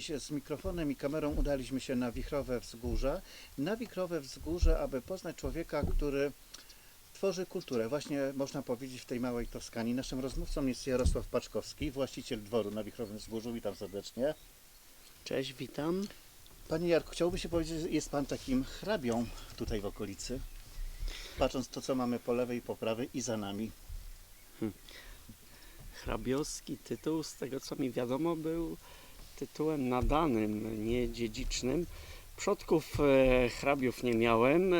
Dziś z mikrofonem i kamerą udaliśmy się na Wichrowe Wzgórze. Na Wichrowe Wzgórze, aby poznać człowieka, który tworzy kulturę, właśnie można powiedzieć w tej małej Toskanii. Naszym rozmówcą jest Jarosław Paczkowski, właściciel dworu na Wichrowym Wzgórzu. Witam serdecznie. Cześć, witam. Panie Jarku, chciałby się powiedzieć, że jest Pan takim hrabią tutaj w okolicy. Patrząc to, co mamy po lewej, po prawej i za nami. Hrabiowski tytuł, z tego co mi wiadomo, był tytułem nadanym, nie dziedzicznym. Przodków e, hrabiów nie miałem e,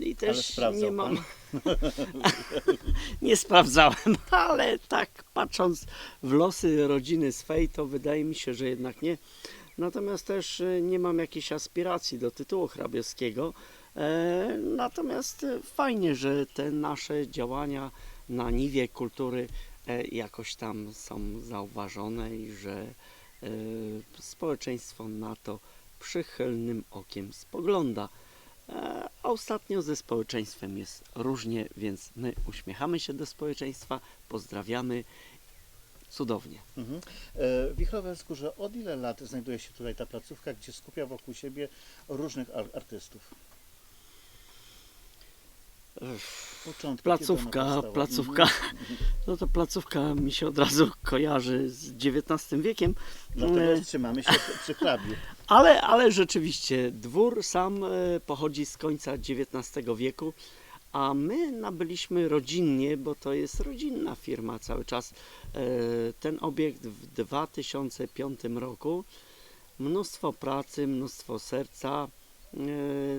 i też nie mam. nie sprawdzałem, ale tak patrząc w losy rodziny swej, to wydaje mi się, że jednak nie. Natomiast też e, nie mam jakiejś aspiracji do tytułu hrabiowskiego. E, Natomiast e, fajnie, że te nasze działania na niwie kultury e, jakoś tam są zauważone i że społeczeństwo na to przychylnym okiem spogląda. E, A ostatnio ze społeczeństwem jest różnie, więc my uśmiechamy się do społeczeństwa, pozdrawiamy. Cudownie. Mhm. E, od ile lat znajduje się tutaj ta placówka, gdzie skupia wokół siebie różnych ar- artystów? Początki, Placówka, powstała? placówka. Mhm. No to placówka mi się od razu kojarzy z XIX wiekiem. Dlatego E, trzymamy się przy hrabiu. Ale, ale rzeczywiście dwór sam e, pochodzi z końca XIX wieku, a my nabyliśmy rodzinnie, bo to jest rodzinna firma cały czas. e, Ten obiekt w 2005 roku. Mnóstwo pracy, mnóstwo serca,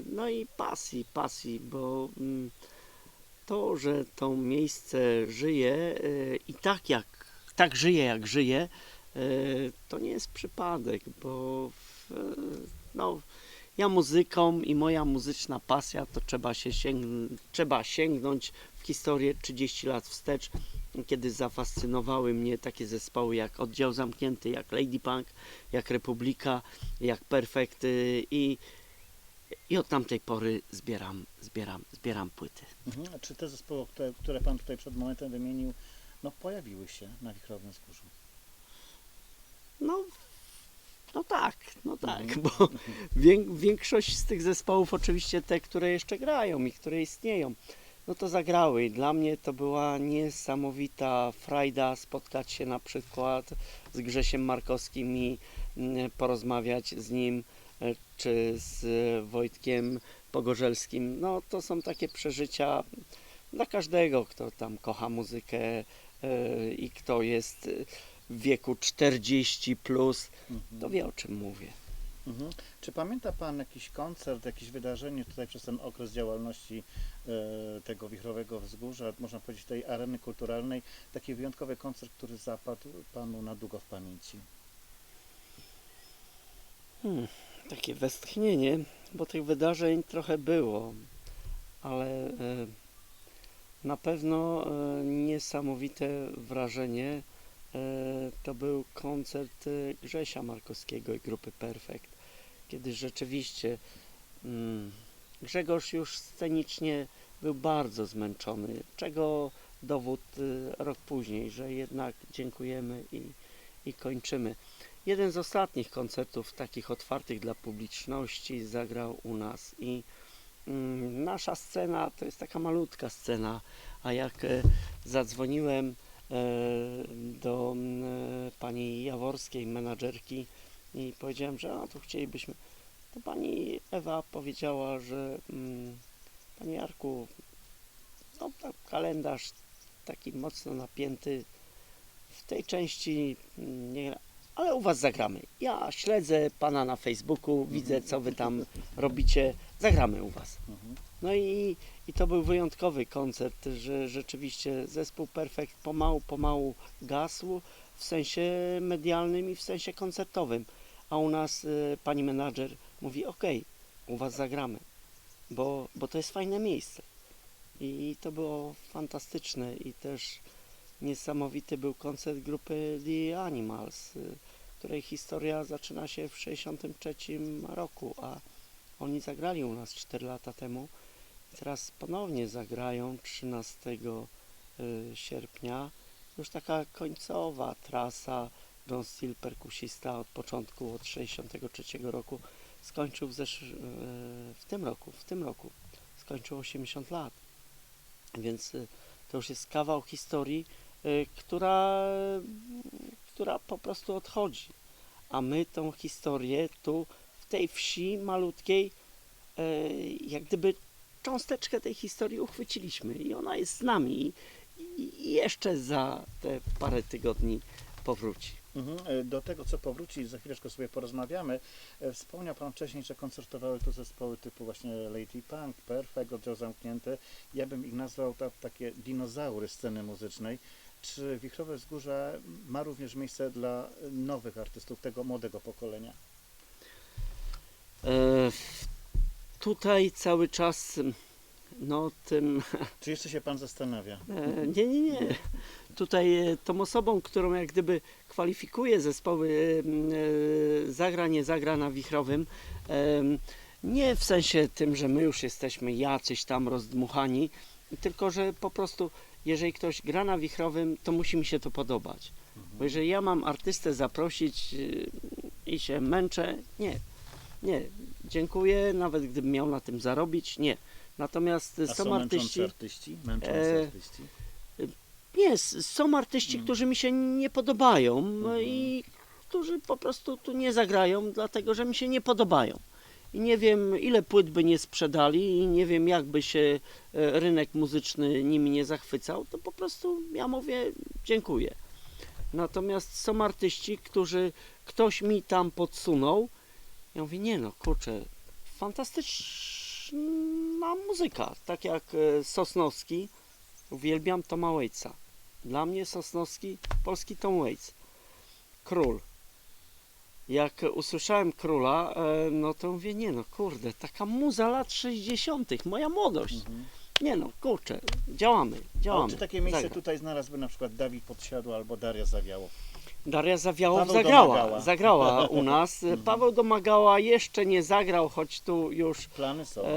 no i pasji, pasji, bo mm, to, że to miejsce żyje e, i tak jak tak żyje, jak żyje, e, to nie jest przypadek, bo e, no, ja muzyką i moja muzyczna pasja to trzeba się trzeba sięgnąć w historię 30 lat wstecz, kiedy zafascynowały mnie takie zespoły jak Oddział Zamknięty, jak Lady Punk, jak Republika, jak Perfect i, i od tamtej pory zbieram, zbieram, zbieram płyty. Mhm. A czy te zespoły, które, które Pan tutaj przed momentem wymienił, no pojawiły się na Wichrowym Wzgórzu? No, no tak, no tak, Mhm. bo wię- większość z tych zespołów, oczywiście te, które jeszcze grają i które istnieją, no to zagrały i dla mnie to była niesamowita frajda spotkać się na przykład z Grzesiem Markowskim i mm, porozmawiać z nim, czy z e, Wojtkiem Pogorzelskim. No to są takie przeżycia dla każdego, kto tam kocha muzykę e, i kto jest e, w wieku 40 plus, Mhm. to wie o czym mówię. Mhm. Czy pamięta Pan jakiś koncert, jakieś wydarzenie tutaj przez ten okres działalności e, tego Wichrowego Wzgórza, można powiedzieć tej areny kulturalnej, taki wyjątkowy koncert, który zapadł Panu na długo w pamięci? Hmm, takie westchnienie, bo tych wydarzeń trochę było, ale e, na pewno e, niesamowite wrażenie e, to był koncert Grzesia Markowskiego i grupy Perfect, kiedy rzeczywiście mm, Grzegorz już scenicznie był bardzo zmęczony, czego dowód rok później, że jednak dziękujemy i, i kończymy. Jeden z ostatnich koncertów takich otwartych dla publiczności zagrał u nas i mm, nasza scena to jest taka malutka scena, a jak e, zadzwoniłem e, do e, pani Jaworskiej, menadżerki i powiedziałem, że a, tu chcielibyśmy, to pani Ewa powiedziała, że mm, panie Jarku, no tak kalendarz taki mocno napięty w tej części mm, nie, ale u Was zagramy. Ja śledzę Pana na Facebooku, widzę co Wy tam robicie, zagramy u Was. No i, i to był wyjątkowy koncert, że rzeczywiście zespół Perfekt pomału, pomału gasł w sensie medialnym i w sensie koncertowym. A u nas y, pani menadżer mówi, ok, u Was zagramy, bo, bo to jest fajne miejsce. I to było fantastyczne i też niesamowity był koncert grupy The Animals, y, której historia zaczyna się w 1963 roku, a oni zagrali u nas 4 lata temu. Teraz ponownie zagrają 13 y, sierpnia. Już taka końcowa trasa John Steele, perkusista od początku, od 63 roku, skończył w, zesz- e, w tym roku, w tym roku, skończył 80 lat. Więc to już jest kawał historii, która, która po prostu odchodzi. A my tą historię tu w tej wsi malutkiej, e, jak gdyby cząsteczkę tej historii uchwyciliśmy i ona jest z nami i, jeszcze za te parę tygodni powróci. Mhm. E, Do tego, co powróci, za chwileczkę sobie porozmawiamy. Wspomniał Pan wcześniej, że koncertowały tu zespoły typu właśnie Lady Punk, Perfect, Oddział Zamknięty. Ja bym ich nazwał ta, takie dinozaury sceny muzycznej. Czy Wichrowe Wzgórze ma również miejsce dla nowych artystów, tego młodego pokolenia? E, tutaj cały czas no tym Czy jeszcze się Pan zastanawia? E, Nie, nie, nie. Tutaj e, tą osobą, którą jak gdyby kwalifikuje zespoły e, zagra, nie zagra na wichrowym, em, nie w sensie tym, że my już jesteśmy jacyś tam rozdmuchani, tylko że po prostu jeżeli ktoś gra na wichrowym, to musi mi się to podobać. Bo jeżeli ja mam artystę zaprosić y, i się męczę, nie, nie, dziękuję, nawet gdybym miał na tym zarobić, nie. Natomiast A są, są artyści, artyści? Męczący E, artyści? nie, są artyści, Mm. którzy mi się nie podobają Mhm. i którzy po prostu tu nie zagrają, dlatego że mi się nie podobają. I nie wiem, ile płyt by nie sprzedali, i nie wiem, jakby się e, rynek muzyczny nimi nie zachwycał, to po prostu ja mówię dziękuję. Natomiast są artyści, którzy ktoś mi tam podsunął. Ja mówię, nie no, kurczę, fantastyczna muzyka, tak jak e, Sosnowski. Uwielbiam Toma Waitsa. Dla mnie Sosnowski, polski Tom Waits. Król. Jak usłyszałem Króla, e, no to mówię, nie no, kurde, taka muza lat 60., moja młodość. Mhm. Nie no, kurczę, działamy, A działamy. czy takie miejsce Zagra. tutaj znalazłby na przykład Dawid Podsiadło albo Daria Zawiało? Daria Zawiałow Paweł zagrała, Domagała. zagrała u nas. Mhm. Paweł Domagała jeszcze nie zagrał, choć tu już Plany są. e,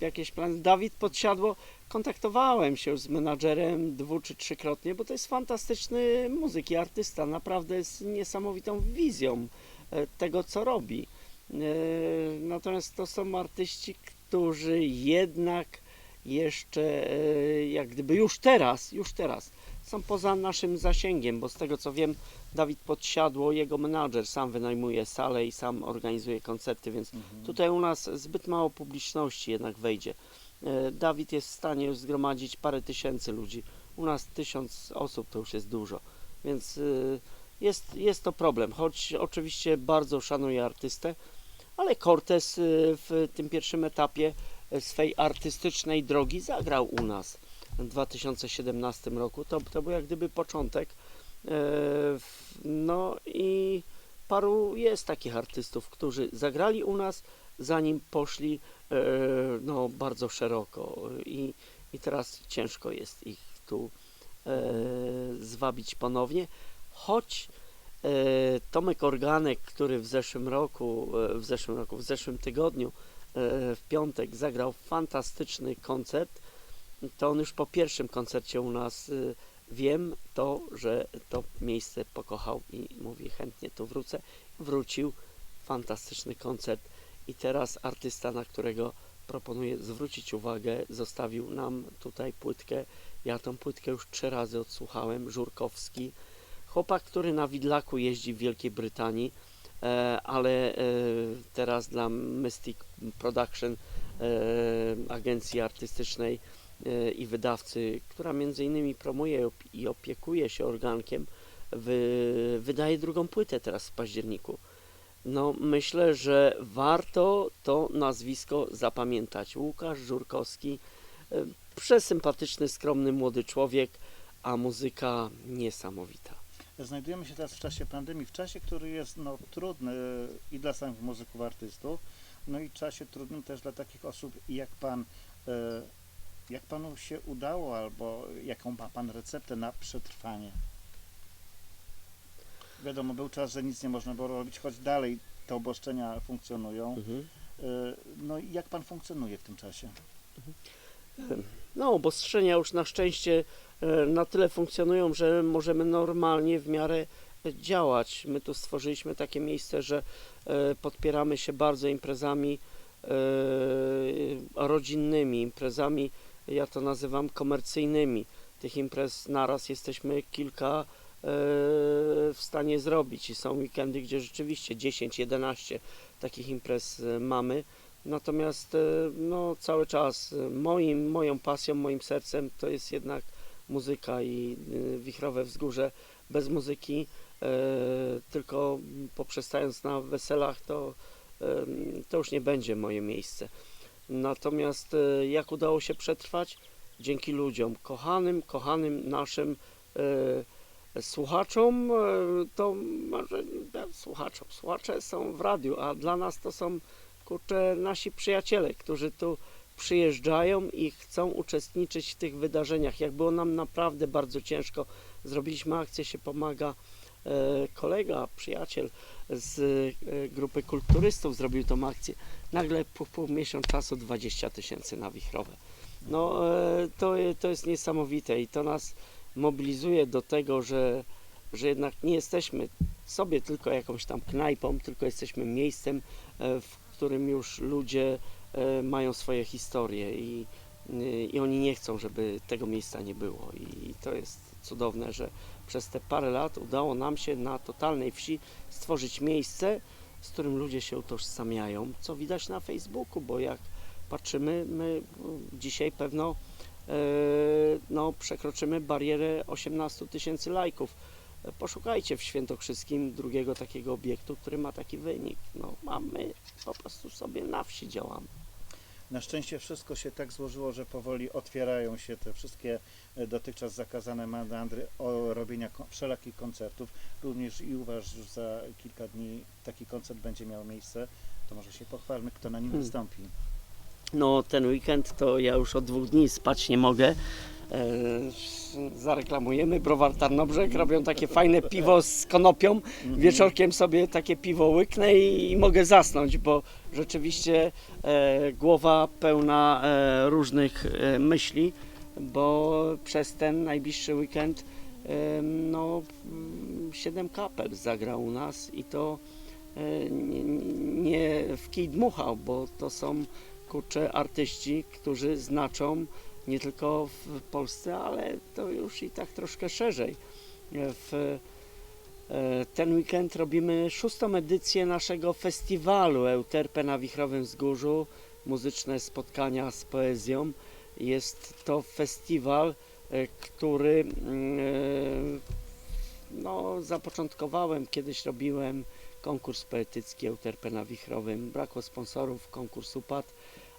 jakieś plany. Dawid Podsiadło, kontaktowałem się z menadżerem dwu czy trzykrotnie, bo to jest fantastyczny muzyk i artysta, naprawdę z niesamowitą wizją e, tego, co robi. E, natomiast to są artyści, którzy jednak jeszcze, e, jak gdyby już teraz, już teraz są poza naszym zasięgiem, bo z tego co wiem, Dawid Podsiadło, jego menadżer sam wynajmuje salę i sam organizuje koncerty, więc Mhm. Tutaj u nas zbyt mało publiczności jednak wejdzie. E, Dawid jest w stanie zgromadzić parę tysięcy ludzi. U nas tysiąc osób to już jest dużo, więc y, jest, jest to problem. Choć oczywiście bardzo szanuję artystę, ale Cortez y, w tym pierwszym etapie e, swej artystycznej drogi zagrał u nas w 2017 roku. To, to był jak gdyby początek. E, No i paru jest takich artystów, którzy zagrali u nas, zanim poszli e, no, bardzo szeroko. I, i teraz ciężko jest ich tu e, zwabić ponownie, choć e, Tomek Organek, który w zeszłym roku, w zeszłym roku, w zeszłym tygodniu w piątek zagrał fantastyczny koncert, to on już po pierwszym koncercie u nas wiem to, że to miejsce pokochał i mówi chętnie tu wrócę. Wrócił, fantastyczny koncert i teraz artysta, na którego proponuję zwrócić uwagę, zostawił nam tutaj płytkę. Ja tą płytkę już trzy razy odsłuchałem, Żurkowski. Chłopak, który na widlaku jeździ w Wielkiej Brytanii, e, ale e, teraz dla Mystic Production, e, agencji artystycznej i wydawcy, która między innymi promuje i opi- i opiekuje się organkiem, wy, wydaje drugą płytę teraz w październiku. No, myślę, że warto to nazwisko zapamiętać. Łukasz Żurkowski, e, przesympatyczny, skromny młody człowiek, a muzyka niesamowita. Znajdujemy się teraz w czasie pandemii, w czasie, który jest no, trudny i dla samych muzyków, artystów, no i czasie trudnym też dla takich osób jak Pan. E, Jak Panu się udało, albo jaką ma Pan receptę na przetrwanie? Wiadomo, był czas, że nic nie można było robić, choć dalej te obostrzenia funkcjonują. Mhm. E, No i jak Pan funkcjonuje w tym czasie? No, obostrzenia już na szczęście e, na tyle funkcjonują, że możemy normalnie w miarę działać. My tu stworzyliśmy takie miejsce, że e, podpieramy się bardzo imprezami e, rodzinnymi, imprezami, ja to nazywam komercyjnymi. Tych imprez naraz jesteśmy kilka w stanie zrobić i są weekendy, gdzie rzeczywiście 10, 11 takich imprez e, mamy. Natomiast e, no, cały czas e, moim, moją pasją, moim sercem to jest jednak muzyka i wichrowe wzgórze bez muzyki, tylko poprzestając na weselach, to, to już nie będzie moje miejsce. Natomiast jak udało się przetrwać? Dzięki ludziom, kochanym, kochanym naszym słuchaczom, e, to może słuchaczom, słuchacze są w radiu, a dla nas to są kurczę nasi przyjaciele, którzy tu przyjeżdżają i chcą uczestniczyć w tych wydarzeniach. Jak było nam naprawdę bardzo ciężko, zrobiliśmy akcję się pomaga. E, kolega, przyjaciel z e, grupy kulturystów zrobił tą akcję. Nagle po pół miesiąc czasu 20 tysięcy na wichrowe. No to, to jest niesamowite i to nas mobilizuje do tego, że, że jednak nie jesteśmy sobie tylko jakąś tam knajpą, tylko jesteśmy miejscem, e, w którym już ludzie e, mają swoje historie i, y, i oni nie chcą, żeby tego miejsca nie było. I to jest cudowne, że przez te parę lat udało nam się na totalnej wsi stworzyć miejsce, z którym ludzie się utożsamiają, co widać na Facebooku, bo jak patrzymy, my dzisiaj pewno e, no, przekroczymy barierę 18 tysięcy lajków. Poszukajcie w Świętokrzyskim drugiego takiego obiektu, który ma taki wynik. No, a my po prostu sobie na wsi działamy. Na szczęście wszystko się tak złożyło, że powoli otwierają się te wszystkie e, dotychczas zakazane mandandry o robienia wszelakich koncertów. Również i uważ, że za kilka dni taki koncert będzie miał miejsce. To może się pochwalmy, kto na nim Hmm. wystąpi. No, ten weekend to ja już od dwóch dni spać nie mogę. E, zareklamujemy Browar Tarnobrzeg, robią takie fajne piwo z konopią. Mhm. Wieczorkiem sobie takie piwo łyknę i, mogę zasnąć, bo rzeczywiście e, głowa pełna e, różnych myśli, bo przez ten najbliższy weekend no, mm, siedem kapel zagra u nas i to nie, nie w kij dmuchał, bo to są kurczę artyści, którzy znaczą nie tylko w Polsce, ale to już i tak troszkę szerzej. W e, ten weekend robimy szóstą edycję naszego festiwalu Euterpe na Wichrowym Wzgórzu. Muzyczne spotkania z poezją. Jest to festiwal, e, który mm, e, no, zapoczątkowałem, kiedyś robiłem konkurs poetycki Euterpe na Wichrowym. Brakło sponsorów, konkurs upadł,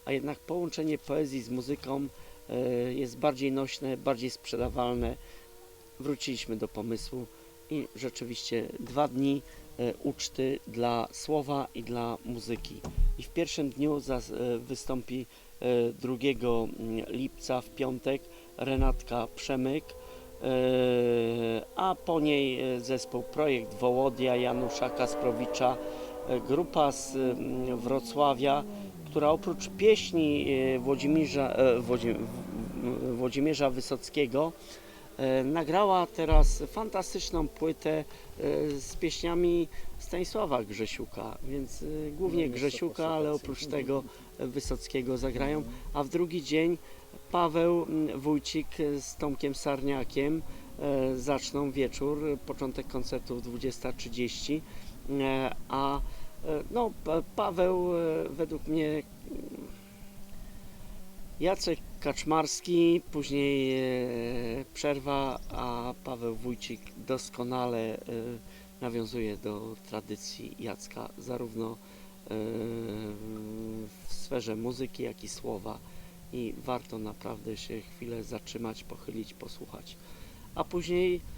a jednak połączenie poezji z muzyką e, jest bardziej nośne, bardziej sprzedawalne. Wróciliśmy do pomysłu i rzeczywiście dwa dni e, uczty dla słowa i dla muzyki. I w pierwszym dniu e, wystąpi e, 2 mm, lipca w piątek Renatka Przemyk, a po niej zespół Projekt Wołodia Janusza Kasprowicza, grupa z mm, Wrocławia, która oprócz pieśni e, Włodzimierza, e, Włodzimierza Wysockiego e, nagrała teraz fantastyczną płytę z pieśniami Stanisława Grzesiuka, więc głównie No, Grzesiuka, ale oprócz tego e, Wysockiego zagrają, a w drugi dzień Paweł Wójcik z Tomkiem Sarniakiem zaczną wieczór, początek koncertu 20.30, e, a no, Pa- Paweł e, według mnie mm, Jacek Kaczmarski, później e, przerwa, a Paweł Wójcik doskonale e, nawiązuje do tradycji Jacka, zarówno e, w sferze muzyki, jak i słowa. I warto naprawdę się chwilę zatrzymać, pochylić, posłuchać. A później e,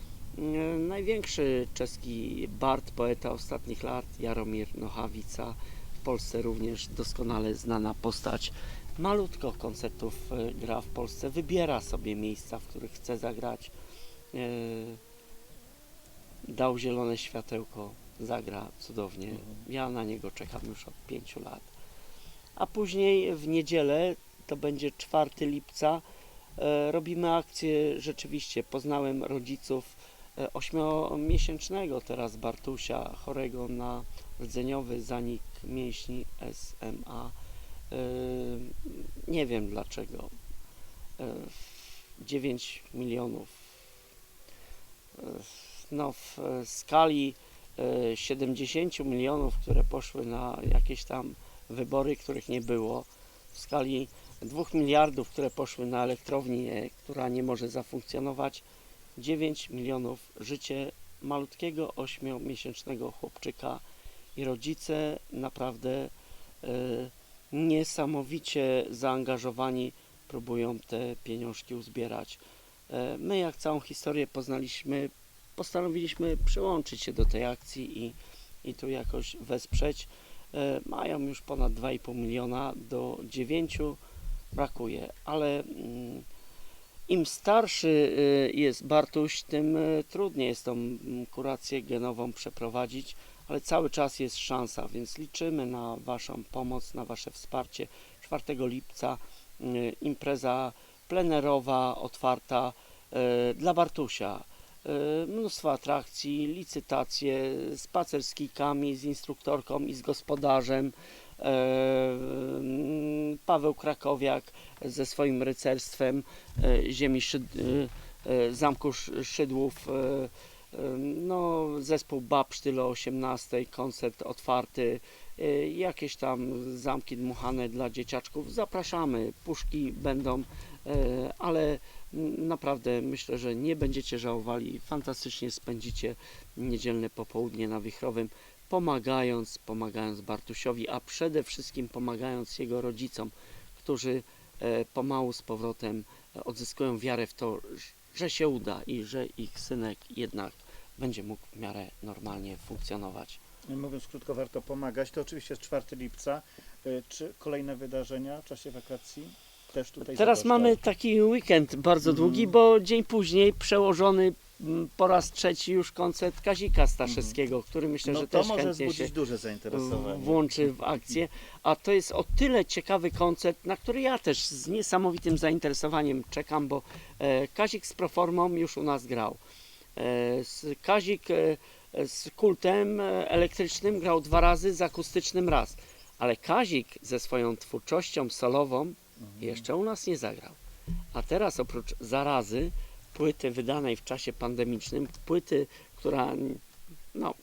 największy czeski bard, poeta ostatnich lat, Jaromir Nochawica, w Polsce również doskonale znana postać malutko koncertów e, gra w Polsce, wybiera sobie miejsca, w których chce zagrać. E, Dał zielone światełko, zagra cudownie. Mhm. Ja na niego czekam już od pięciu lat. A później w niedzielę, to będzie 4 lipca, e, robimy akcję rzeczywiście. Poznałem rodziców ośmiomiesięcznego teraz Bartusia, chorego na rdzeniowy zanik mięśni SMA. E, Nie wiem dlaczego. E, 9 milionów. E, No, w e, skali e, 70 milionów, które poszły na jakieś tam wybory, których nie było, w skali 2 miliardów, które poszły na elektrownię, która nie może zafunkcjonować, 9 milionów życie malutkiego 8-miesięcznego chłopczyka i rodzice naprawdę e, niesamowicie zaangażowani próbują te pieniążki uzbierać. E, My jak całą historię poznaliśmy, postanowiliśmy przyłączyć się do tej akcji i, i tu jakoś wesprzeć. E, Mają już ponad 2,5 miliona, do 9 brakuje, ale mm, im starszy y, jest Bartuś, tym y, trudniej jest tą mm, kurację genową przeprowadzić, ale cały czas jest szansa, więc liczymy na Waszą pomoc, na Wasze wsparcie. 4 lipca y, impreza plenerowa, otwarta dla Bartusia. Mnóstwo atrakcji, licytacje, spacer z kijkami, z instruktorką i z gospodarzem. E, Paweł Krakowiak ze swoim rycerstwem e, ziemi Szyd, e, zamku Sz- Szydłów. No, zespół Babsztyl o 18, koncert otwarty, jakieś tam zamki dmuchane dla dzieciaczków. Zapraszamy, puszki będą, ale naprawdę myślę, że nie będziecie żałowali. Fantastycznie spędzicie niedzielne popołudnie na Wichrowym, pomagając, pomagając Bartusiowi, a przede wszystkim pomagając jego rodzicom, którzy e, pomału z powrotem e, odzyskują wiarę w to, że się uda i że ich synek jednak będzie mógł w miarę normalnie funkcjonować. Mówiąc krótko, warto pomagać. To oczywiście jest 4 lipca. Y, Czy kolejne wydarzenia w czasie wakacji? Też tutaj Teraz zapraszam. mamy taki weekend bardzo długi, Mhm. bo dzień później przełożony mm, po raz trzeci już koncert Kazika Staszewskiego, który myślę, No że też chętnie się duże włączy w akcję. A to jest o tyle ciekawy koncert, na który ja też z niesamowitym zainteresowaniem czekam, bo e, Kazik z Proformą już u nas grał. E, Kazik e, z kultem elektrycznym grał dwa razy, z akustycznym raz. Ale Kazik ze swoją twórczością solową Mhm. jeszcze u nas nie zagrał. A teraz oprócz zarazy, płyty wydanej w czasie pandemicznym, płyty, która no,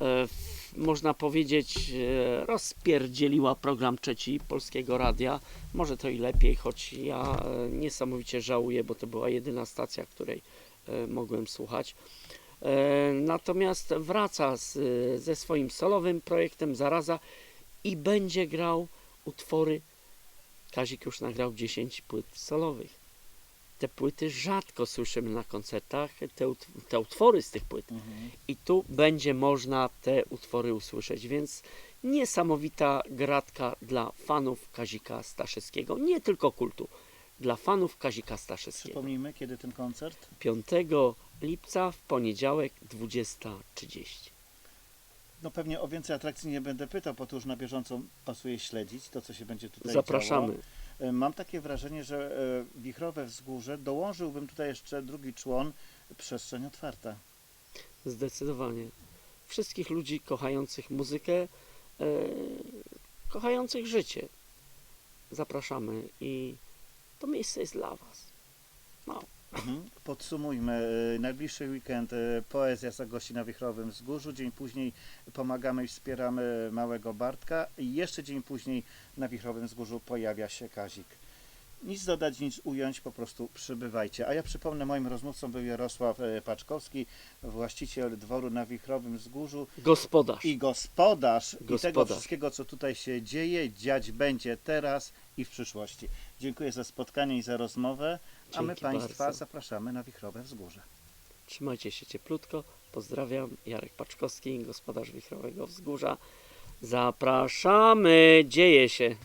e, można powiedzieć e, rozpierdzieliła program trzeci Polskiego Radia. Może to i lepiej, choć ja e, niesamowicie żałuję, bo to była jedyna stacja, której mogłem słuchać. Natomiast wraca z, ze swoim solowym projektem Zaraza i będzie grał utwory Kazik już nagrał 10 płyt solowych. Te płyty rzadko słyszymy na koncertach, te, te utwory z tych płyt. Mhm. I tu będzie można te utwory usłyszeć, więc niesamowita gratka dla fanów Kazika Staszewskiego. Nie tylko kultu, dla fanów Kazika Staszewskiego. Przypomnijmy, kiedy ten koncert? 5 lipca w poniedziałek 20.30. No pewnie o więcej atrakcji nie będę pytał, bo to już na bieżąco pasuje śledzić to, co się będzie tutaj Zapraszamy. działo. E, Mam takie wrażenie, że e, Wichrowe Wzgórze dołożyłbym tutaj jeszcze drugi człon, przestrzeń otwarta. Zdecydowanie. Wszystkich ludzi kochających muzykę, e, kochających życie. Zapraszamy i to miejsce jest dla Was. No. Podsumujmy. e, Najbliższy weekend e, poezja zagości na Wichrowym Wzgórzu. Dzień później pomagamy i wspieramy małego Bartka. I jeszcze dzień później na Wichrowym Wzgórzu pojawia się Kazik. Nic dodać, nic ująć, po prostu przybywajcie. A ja przypomnę, moim rozmówcą był Jarosław e, Paczkowski, właściciel dworu na Wichrowym Wzgórzu gospodarz. i gospodarz, i tego Gospodarz. wszystkiego, co tutaj się dzieje, dziać będzie teraz i w przyszłości. Dziękuję za spotkanie i za rozmowę, a my Dzięki Państwa bardzo. zapraszamy na Wichrowe Wzgórze. Trzymajcie się cieplutko. Pozdrawiam. Jarek Paczkowski, gospodarz Wichrowego Wzgórza. Zapraszamy. Dzieje się.